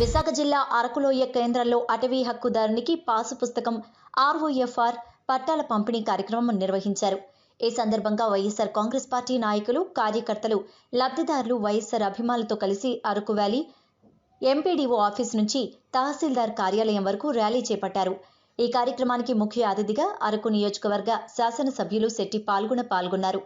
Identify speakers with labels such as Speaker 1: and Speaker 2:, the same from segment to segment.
Speaker 1: విశాఖ జిల్లా అరకులోయ కేంద్రంలో అటవీ హక్కుదారునికి పాసు పుస్తకం ఆర్ఓఎఫ్ఆర్ పట్టాల పంపిణీ కార్యక్రమం నిర్వహించారు. ఈ సందర్భంగా వైఎస్ఆర్ కాంగ్రెస్ పార్టీ నాయకులు కార్యకర్తలు లబ్ధిదారులు వైఎస్ఆర్ అభిమానులతో కలిసి అరకు వ్యాలీ ఎంపీడీఓ ఆఫీస్ నుంచి తహసీల్దార్ కార్యాలయం వరకు ర్యాలీ చేపట్టారు. ఈ కార్యక్రమానికి ముఖ్య అతిథిగా అరకు నియోజకవర్గ శాసనసభ్యులు శెట్టి పాల్గొన పాల్గొన్నారు.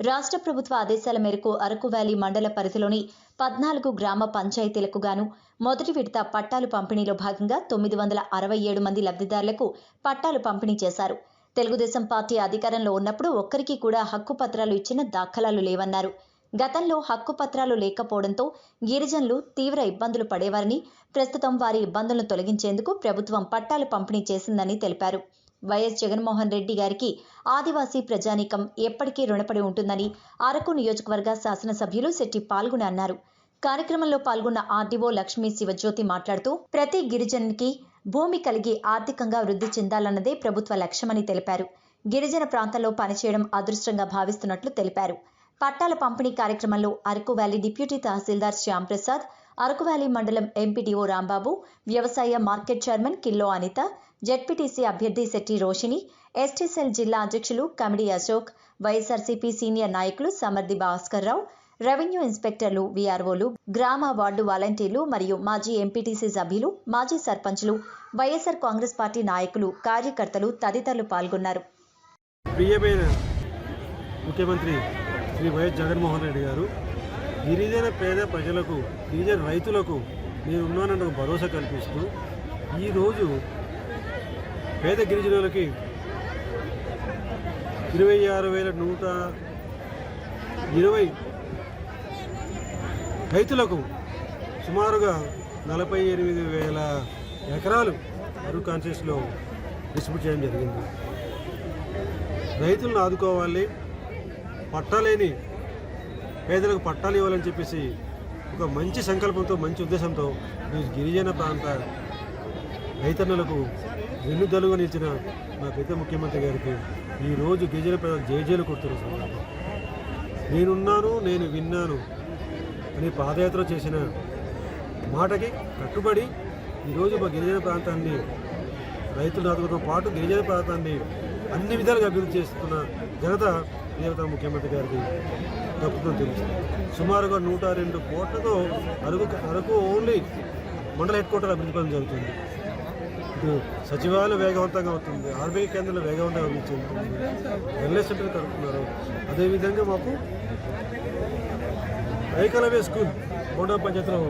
Speaker 1: రాష్ట్ర ప్రభుత్వ ఆదేశాల మేరకు అరకు వ్యాలీ మండల పరిధిలోని పద్నాలుగు గ్రామ పంచాయతీలకు గాను మొదటి విడత పట్టాలు పంపిణీలో భాగంగా తొమ్మిది వందల అరవై ఏడు మంది లబ్ధిదారులకు పట్టాలు పంపిణీ చేశారు. తెలుగుదేశం పార్టీ అధికారంలో ఉన్నప్పుడు ఒక్కరికి కూడా హక్కు పత్రాలు ఇచ్చిన దాఖలాలు లేవన్నారు. గతంలో హక్కు పత్రాలు లేకపోవడంతో గిరిజనులు తీవ్ర ఇబ్బందులు పడేవారని ప్రస్తుతం వారి ఇబ్బందులను తొలగించేందుకు ప్రభుత్వం పట్టాలు పంపిణీ చేసిందని తెలిపారు. వైఎస్ జగన్మోహన్ రెడ్డి గారికి ఆదివాసీ ప్రజానీకం ఎప్పటికీ రుణపడి ఉంటుందని అరకు నియోజకవర్గ శాసనసభ్యులు శెట్టి పాల్గొని అన్నారు. కార్యక్రమంలో పాల్గొన్న ఆర్డీఓ లక్ష్మీ శివజ్యోతి మాట్లాడుతూ ప్రతి గిరిజనునికి భూమి కలిగి ఆర్థికంగా వృద్ధి చెందాలన్నదే ప్రభుత్వ లక్ష్యమని తెలిపారు. గిరిజన ప్రాంతాల్లో పనిచేయడం అదృష్టంగా భావిస్తున్నట్లు తెలిపారు. పట్టాల పంపిణీ కార్యక్రమంలో Araku valley deputy tehsildar Shyamprasad Araku valley మండలం ఎంపీడీఓ రాంబాబు వ్యవసాయ market chairman Killo Anitha ZPTC అభ్యర్థి శెట్టి రోషిని ఎస్టీసెల్ జిల్లా అధ్యక్షులు కమిడి అశోక్ వైఎస్ఆర్సీపీ సీనియర్ నాయకులు సమర్థి భాస్కర్ రావు రెవెన్యూ ఇన్స్పెక్టర్లు వీఆర్ఓలు గ్రామ వార్డు వాలంటీర్లు మరియు మాజీ ఎంపీటీసీ సభ్యులు మాజీ సర్పంచ్లు వైఎస్ఆర్ కాంగ్రెస్ పార్టీ నాయకులు కార్యకర్తలు తదితరులు పాల్గొన్నారు.
Speaker 2: ముఖ్యమంత్రి శ్రీ వైఎస్ జగన్మోహన్ రెడ్డి గారు గిరిజన పేద ప్రజలకు గిరిజన రైతులకు నేను ఉన్నానన్న భరోసా కల్పిస్తూ ఈరోజు పేద గిరిజనులకి ఇరవై ఆరు వేల నూట ఇరవై రైతులకు సుమారుగా నలభై ఎనిమిది వేల ఎకరాలు అరు కాన్షియస్లో డిస్ట్రిబ్యూట్ చేయడం జరిగింది. రైతులను ఆదుకోవాలి పట్టాలేని పేదలకు పట్టాలు ఇవ్వాలని చెప్పేసి ఒక మంచి సంకల్పంతో మంచి ఉద్దేశంతో ఈ గిరిజన ప్రాంత రైతన్నులకు వెన్నుదలుగా నిలిచిన మా పెద్ద ముఖ్యమంత్రి గారికి ఈరోజు గిరిజన ప్రజలు జేజేలు కొడుతున్నారు నేనున్నాను నేను విన్నాను అని పాదయాత్ర చేసిన మాటకి కట్టుబడి ఈరోజు మా గిరిజన ప్రాంతాన్ని రైతుల ఆదుకోవడంతో పాటు గిరిజన ప్రాంతాన్ని అన్ని విధాలుగా అభివృద్ధి చేస్తున్న జనత దేవత ముఖ్యమంత్రి గారికి తప్పుతో తెలుసు సుమారుగా నూట రెండు కోట్లతో అరకు అరకు ఓన్లీ మండల హెడ్ క్వార్టర్ అభివృద్ధి పనులు జరుగుతుంది. సచివాలయం వేగవంతంగా అవుతుంది ఆర్బీఐ కేంద్రాలు వేగవంతంగా అభివృద్ధి చెందుతుంది సెంటర్ కడుతున్నారు. అదేవిధంగా మాకు ఐకలవే స్కూల్ మూడవ పంచాయతీలో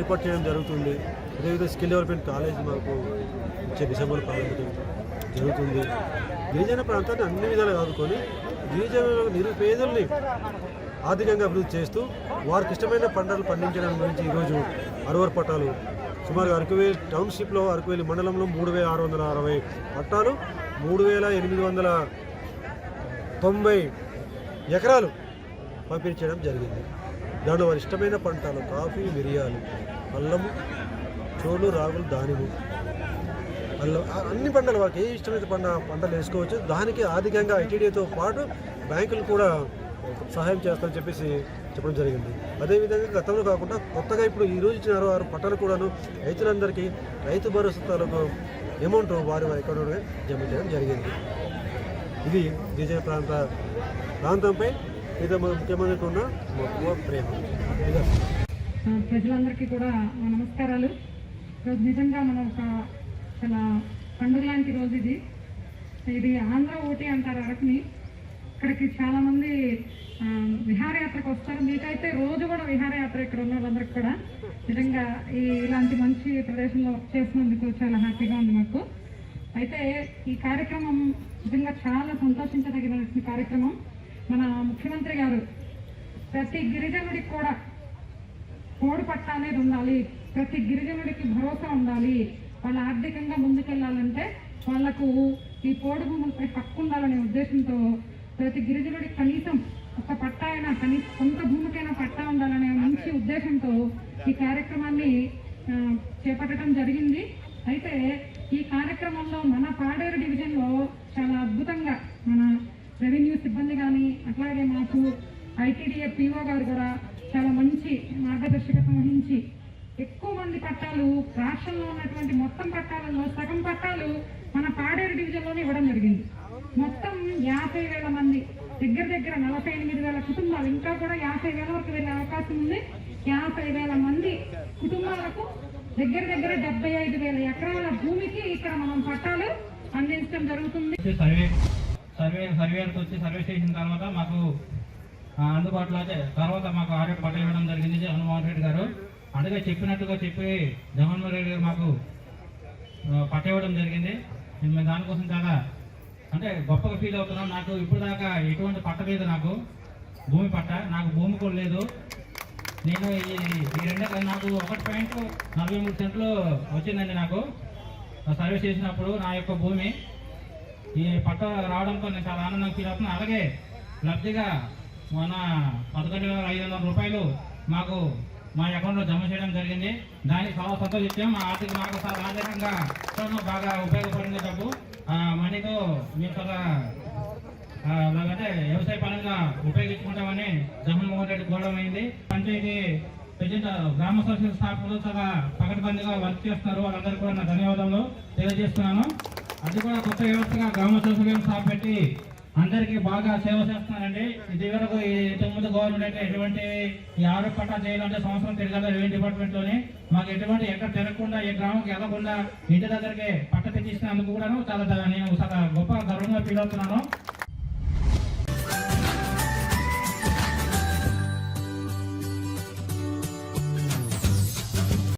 Speaker 2: ఏర్పాటు చేయడం జరుగుతుంది. అదేవిధంగా స్కిల్ డెవలప్మెంట్ కాలేజ్ మాకు వచ్చే డిసెంబర్ ప్రారంభించడం జరుగుతుంది. గిరిజన ప్రాంతాన్ని అన్ని విధాలుగా ఆదుకొని గిరిజన నిరుపేదల్ని ఆర్థికంగా అభివృద్ధి చేస్తూ వారికి ఇష్టమైన పంటలు పండించడం గురించి ఈరోజు అరవర్ పట్టాలు సుమారు అరకువేలి టౌన్షిప్లో అరకువేలి మండలంలో మూడు వేల ఆరు వందల అరవై పట్టాలు మూడు వేల ఎనిమిది వందల తొంభై ఎకరాలు పంపిణీ చేయడం జరిగింది. దాంట్లో వారి ఇష్టమైన పంటలు కాఫీ మిరియాలు అల్లము చోలు రాగులు దానిము అల్లం అన్ని పంటలు వారికి ఏ ఇష్టమైన పంట పంటలు వేసుకోవచ్చు. దానికి ఆర్థికంగా ఐటీడీతో పాటు బ్యాంకులు కూడా సహాయం చేస్తారని చెప్పేసి చెప్పడం జరిగింది. అదేవిధంగా గతంలో కాకుండా కొత్తగా ఇప్పుడు ఈ రోజు ఇచ్చిన ఆరు పట్టాలు కూడాను రైతులందరికీ రైతు భరోసా తాలూకు అమౌంట్ వారి వారి అకౌంట్లో జమ చేయడం జరిగింది. ఇది గిరిజన ప్రాంత ప్రాంతంపై ఇది ముఖ్యమంత్రి ఉన్న మక్కువ ప్రేమ.
Speaker 3: ప్రజలందరికీ కూడా మా నమస్కారాలు. ఈరోజు నిజంగా మనం ఒక చాలా పండుగ లాంటి రోజు ఇది. ఇది ఆంధ్ర ఓటీ అంటారు అరకుని. ఇక్కడికి చాలా మంది విహారయాత్రకు వస్తారు. మీకైతే రోజు కూడా విహారయాత్ర ఇక్కడ ఉన్న వాళ్ళందరికీ కూడా నిజంగా ఈ ఇలాంటి మంచి ప్రదేశంలో వర్క్ చేసినందుకు చాలా హ్యాపీగా ఉంది మాకు. అయితే ఈ కార్యక్రమం నిజంగా చాలా సంతోషించదగిన కార్యక్రమం. మన ముఖ్యమంత్రి గారు ప్రతి గిరిజనుడికి కూడా కోడి పట్ట అనేది ఉండాలి. ప్రతి గిరిజనుడికి భరోసా ఉండాలి. వాళ్ళు ఆర్థికంగా ముందుకెళ్ళాలంటే వాళ్ళకు ఈ పోడు భూములపై హక్కు ఉండాలనే ఉద్దేశంతో ప్రతి గిరిజనుడికి కనీసం ఒక పట్ట అయినా కనీసం కొంత భూమికైనా పట్టా ఉండాలనే మంచి ఉద్దేశంతో ఈ కార్యక్రమాన్ని చేపట్టడం జరిగింది. అయితే ఈ కార్యక్రమంలో మన పాడేరు డివిజన్లో చాలా అద్భుతంగా మన రెవెన్యూ సిబ్బంది కానీ అట్లాగే మాకు ఐటీడీఏ పీఓ గారు కూడా చాలా మంచి మార్గదర్శకత్వం వహించి ఎక్కువ మంది పట్టాలు రాష్ట్రంలో ఉన్నటువంటి మొత్తం పట్టాలలో సగం పట్టాలు మన పాడేరు డివిజన్లోనే ఇవ్వడం జరిగింది. యాభై వేల మంది. దగ్గర దగ్గర నలభై ఎనిమిది వేల కుటుంబాలు. ఇంకా కూడా యాభై వేల వరకు వెళ్ళే అవకాశం ఉంది. యాభై వేల మంది కుటుంబాలకు దగ్గర దగ్గర డెబ్బై ఐదు వేల ఎకరాల భూమికి ఇక్కడ మనం పట్టాలు అందించడం జరుగుతుంది.
Speaker 4: సర్వే సర్వే సర్వేలకు వచ్చి సర్వే చేసిన తర్వాత మాకు అందుబాటులో అయితే తర్వాత మాకు ఆర్డర్ పట్ట ఇవ్వడం జరిగింది జగన్మోహన్ రెడ్డి గారు. అందుకే చెప్పినట్టుగా చెప్పి జగన్మోహన్ రెడ్డి గారు మాకు పట్ట ఇవ్వడం జరిగింది. మేము దానికోసం చాలా అంటే గొప్పగా ఫీల్ అవుతున్నాం. నాకు ఇప్పుడు దాకా ఎటువంటి పట్ట లేదు నాకు. భూమి పట్ట. నాకు భూమి కూడా లేదు. నేను ఈ ఈ రెండు నాకు ఒకటి పాయింట్ నలభై మూడు సెంట్లు వచ్చిందండి నాకు. సర్వీస్ చేసినప్పుడు నా యొక్క భూమి. ఈ పట్ట రావడంతో నేను చాలా ఆనందంగా ఫీల్ అవుతున్నాను అలాగే లబ్ధిగా మన పదకొండు వేల ఐదు వందల రూపాయలు మాకు మా అకౌంట్లో జమ చేయడం జరిగింది. దానికి చాలా సంతోషించాం మా ఆర్థిక మాకు చాలా ఆర్థికంగా బాగా ఉపయోగపడింది డబ్బు. ఆ మనీతో మేము చాలా అలాగంటే వ్యవసాయ పరంగా ఉపయోగించుకుంటామని జగన్మోహన్ రెడ్డి కోరడం అయింది. పంచాయతీ ప్రజెంట్ గ్రామ సభ్యుల స్థాపకులు చాలా పకడ్బందీగా వర్క్ చేస్తున్నారు. వాళ్ళందరూ కూడా నా ధన్యవాదాలు తెలియజేస్తున్నాను. అది కూడా కొత్త వ్యవస్థగా గ్రామ సభ్యులను స్థాపెట్టి అందరికీ బాగా సేవ చేస్తున్నారండి ఇది వరకు ఈ గవర్నమెంట్ అయితే ఎటువంటి ఈ ఆరోగ్య పట్టా చేయాలంటే సంవత్సరం తిరగాలి రెవెన్యూ డిపార్ట్మెంట్లోని మాకు ఎటువంటి ఎక్కడ తిరగకుండా ఏ గ్రామంకి వెళ్ళకుండా ఇంటి దగ్గరికి పట్ట తెచ్చిస్తున్నందుకు కూడా చాలా నేను చాలా గొప్ప గర్వంగా ఫీల్ అవుతున్నాను.